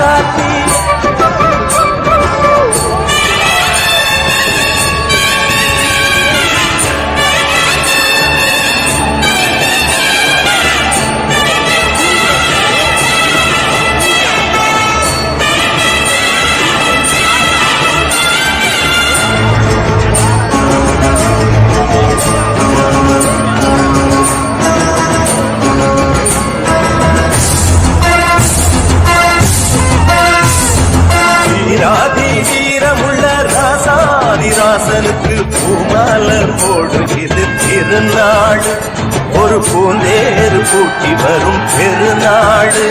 सती ராசாதிராசனுக்கு பூமால போடுகிறது திருநாள். ஒரு பூந்தேறு பூட்டி வரும் பெருநாடு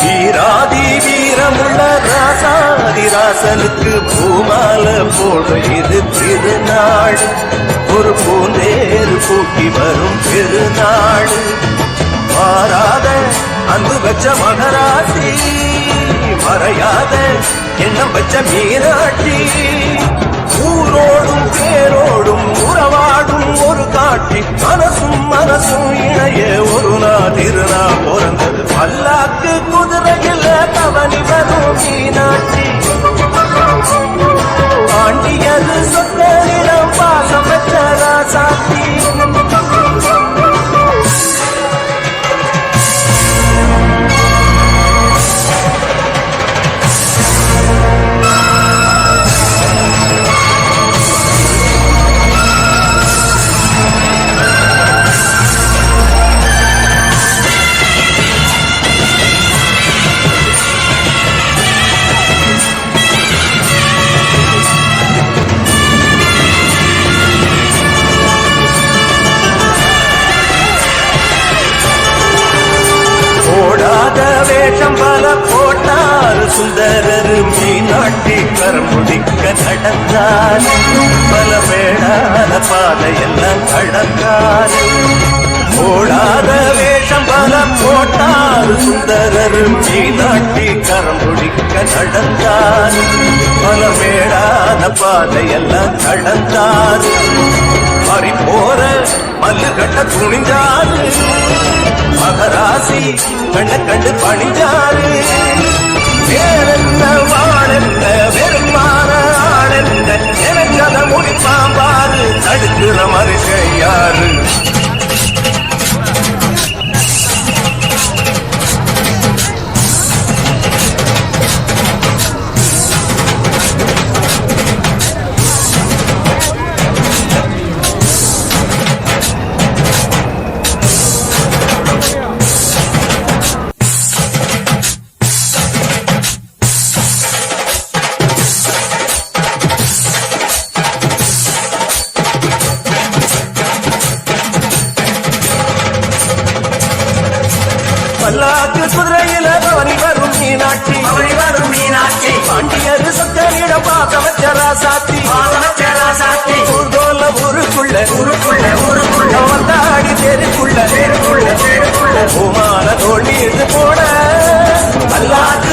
வீராதி வீரமுள்ள ராசாதிராசனுக்கு பூமால போடுகிறது திருநாள். ஒரு பூந்தேறு பூட்டி வரும் பெருநாள். மாறாத அன்பு வச்ச மகராசி மறையாத எண்ணம் வச்ச மீனாட்சி. மனசும் மனசும் இணைய ஒரு நாள் திருநா பிறந்தது சுந்தரர் மீனாட்டி கரம் முடிக்க நடந்தார். பல வேடாத பாதையெல்லாம் கடந்தார். போடாத வேஷம் பல போட்டார். சுந்தரர் மீனாட்டி கரம் முடிக்க நடந்தார். பல வேடாத பாதையெல்லாம் கடந்தார். மாறி போற மல்லு கட்ட துணிஞ்சாரு. மகராசி கண்ண கண்டு பணிஞ்சாரு. வேறென்ன வாழென்ன வெறுமான ஆளென்ன எனக்கத முடிப்பாம்பாரு தடுக்கிற மனுஷன் பல்லாக்கு குதிரையில பவனி வரும் மீனாட்சி. அவளி வரும் மீனாட்சி. பாண்டியர் சத்தனிடம் பாசமச்சரா சாத்தி. பாதமச்சரா சாத்தி. ஊர்கோல ஊருக்குள்ள. ஊருக்குள்ள ஊருக்குள்ள. வந்தாடி தெருக்குள்ள. தெருக்குள்ள தெருக்குள்ள. பூமான தோல் மீது போட அல்லாத